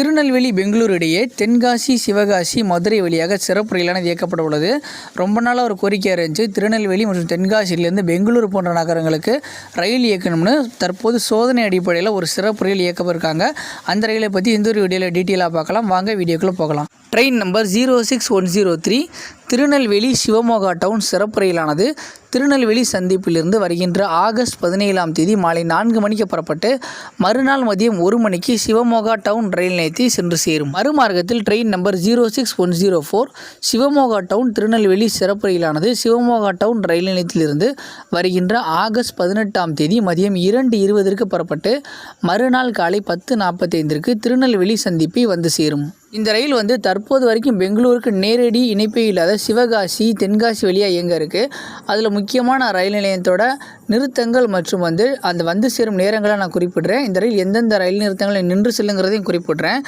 திருநெல்வேலி பெங்களூர் இடையே தென்காசி சிவகாசி மதுரை வழியாக சிறப்பு ரயிலானது இயக்கப்பட உள்ளது. ரொம்ப நாளாக ஒரு கோரிக்கையாக இருந்துச்சு. திருநெல்வேலி மற்றும் தென்காசியிலேருந்து பெங்களூர் போன்ற நகரங்களுக்கு ரயில் இயக்கணும்னு தற்போது சோதனை அடிப்படையில் ஒரு சிறப்பு ரயில் இயக்கப்பட்டிருக்காங்க அந்த ரயிலை பற்றி இந்த ஒரு வீடியோவில் டீட்டெயிலாக பார்க்கலாம். வாங்க வீடியோக்குள்ளே போகலாம். Train number zero six one zero three Tirunelveli Shivamogga town சிறப்பு ரயிலானது திருநெல்வேலி சந்திப்பிலிருந்து வருகின்ற ஆகஸ்ட் பதினேழாம் தேதி மாலை நான்கு மணிக்கு புறப்பட்டு மறுநாள் மதியம் ஒரு மணிக்கு சிவமோகா டவுன் ரயில் நிலையத்தை சென்று சேரும். மறுமார்க்கத்தில் train number zero six one zero four Shivamogga town Tirunelveli சிறப்பு ரயிலானது சிவமோகா டவுன் ரயில் நிலையத்திலிருந்து வருகின்ற ஆகஸ்ட் பதினெட்டாம் தேதி மதியம் இரண்டு இருபதற்கு புறப்பட்டு மறுநாள் காலை பத்து நாற்பத்தைந்திற்கு திருநெல்வேலி சந்திப்பை வந்து சேரும். இந்த ரயில் வந்து தற்போது வரைக்கும் பெங்களூருக்கு நேரடி இணைப்பே இல்லாத சிவகாசி தென்காசி வழியாக இயங்க இருக்குது அதில் முக்கியமான ரயில் நிலையத்தோட நிறுத்தங்கள் மற்றும் வந்து அந்த வந்து சேரும் நேரங்களை நான் குறிப்பிடுறேன். இந்த ரயில் எந்தெந்த ரயில் நிறுத்தங்களை நின்று செல்லுங்கிறதையும் குறிப்பிடுறேன்.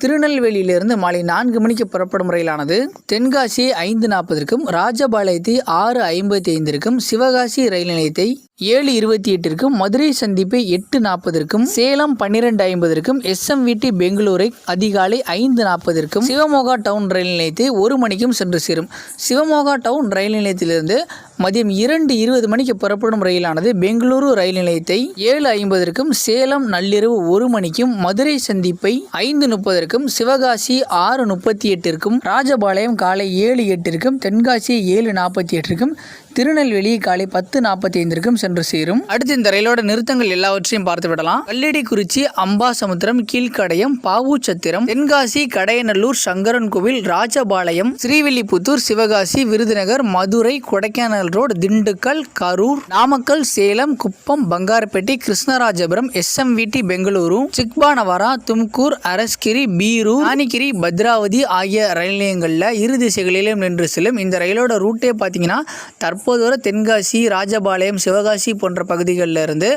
திருநெல்வேலியிலிருந்து மாலை நான்கு மணிக்கு புறப்படும் ரயிலானது தென்காசி ஐந்து நாற்பதற்கும் ராஜபாளையத்தை ஆறு ஐம்பத்தி ஐந்திற்கும் சிவகாசி ரயில் நிலையத்தை ஏழு இருபத்தி எட்டிற்கும் மதுரை சந்திப்பை எட்டு நாற்பதற்கும் சேலம் பன்னிரெண்டு ஐம்பதற்கும் எஸ்எம்விடி பெங்களூரை அதிகாலை ஐந்து நாற்பதற்கும் சிவமோகா டவுன் ரயில் நிலையத்தை ஒரு மணிக்கும் சென்று சேரும். சிவமோகா டவுன் ரயில் நிலையத்திலிருந்து மதியம் இரண்டு இருபது மணிக்கு புறப்படும் ரயிலானது பெங்களூரு ரயில் நிலையத்தை ஏழு ஐம்பதற்கும் சேலம் நள்ளிரவு ஒரு மணிக்கும் மதுரை சந்திப்பை ஐந்து முப்பதற்கும் சிவகாசி ஆறு முப்பத்தி எட்டிற்கும் ராஜபாளையம் காலை ஏழு எட்டிற்கும் தென்காசி ஏழு நாற்பத்தி எட்டிற்கும் திருநெல்வேலி காலை பத்து நாற்பத்தி ஐந்திற்கும் சென்று சேரும். அடுத்து இந்த ரயிலோட நிறுத்தங்கள் எல்லாவற்றையும் பார்த்து விடலாம். கல்லடிக்குறிச்சி அம்பாசமுத்திரம் கீழ்கடையம் பாவூச்சத்திரம் தென்காசி கடையநல்லூர் சங்கரன் கோவில் ராஜபாளையம் ஸ்ரீவில்லிபுத்தூர் சிவகாசி விருதுநகர் மதுரை கொடைக்கானல் ரோடு திண்டுக்கல் கரூர் நாமக்கல் சேலம் குப்பம் பங்காரப்பேட்டை கிருஷ்ணராஜபுரம் எஸ்எம்விடி பெங்களூரு சிக்பானவரா தும்கூர் அரஸ்கிரி பீரூர் ஆனிகிரி பத்ராவதி ஆகிய ரயில் நிலையங்களில் இரு திசைகளிலும் நின்று செல்லும் இந்த ரயிலோட ரூட்டே பார்த்தீங்கன்னா தற்போது வர தென்காசி ராஜபாளையம் சிவகாசி போன்ற பகுதிகளில் இருந்து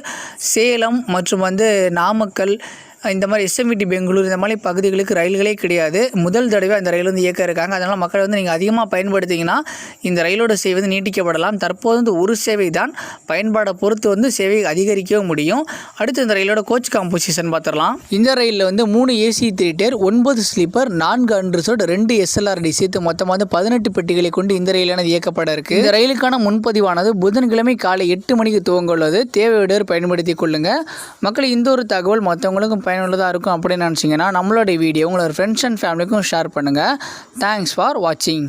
சேலம் மற்றும் வந்து நாமக்கல் இந்த மாதிரி எஸ்எம்விடி பெங்களூர் இந்த மாதிரி பகுதிகளுக்கு ரயில்களே கிடையாது. முதல் தடவை அந்த ரயில் வந்து இயக்க இருக்காங்க. அதனால் மக்கள் வந்து நீங்கள் அதிகமாக பயன்படுத்திங்கன்னா இந்த ரயிலோட சேவை வந்து நீட்டிக்கப்படலாம். தற்போது வந்து ஒரு சேவை தான். பயன்பாடை பொறுத்து வந்து சேவை அதிகரிக்கவும் முடியும். அடுத்து இந்த ரயிலோட கோச் காம்போசிஷன் பார்த்துடலாம். இந்த ரயிலில் வந்து மூணு ஏசி த்ரீ டேர் ஒன்பது ஸ்லீப்பர் நான்கு அன்ரிசர்ட் ரெண்டு எஸ்எல்ஆர்டி சேர்த்து மொத்தமாக வந்து பதினெட்டு பெட்டிகளை கொண்டு இந்த ரயிலானது இயக்கப்பட இருக்கு. இந்த ரயிலுக்கான முன்பதிவானது புதன்கிழமை காலை எட்டு மணிக்கு துவங்க உள்ளது. தேவையுடையோர் பயன்படுத்தி கொள்ளுங்க. மக்கள் இந்த ஒரு தகவல் மற்றவங்களுக்கும் பயனுள்ளதாக இருக்கும் அப்படின்னு நினச்சிங்கன்னா நம்மளுடைய வீடியோ உங்களோட ஃப்ரெண்ட்ஸ் அண்ட் ஃபேமிலிக்கும் ஷேர் பண்ணுங்கள் தேங்க்ஸ் ஃபார் வாட்சிங்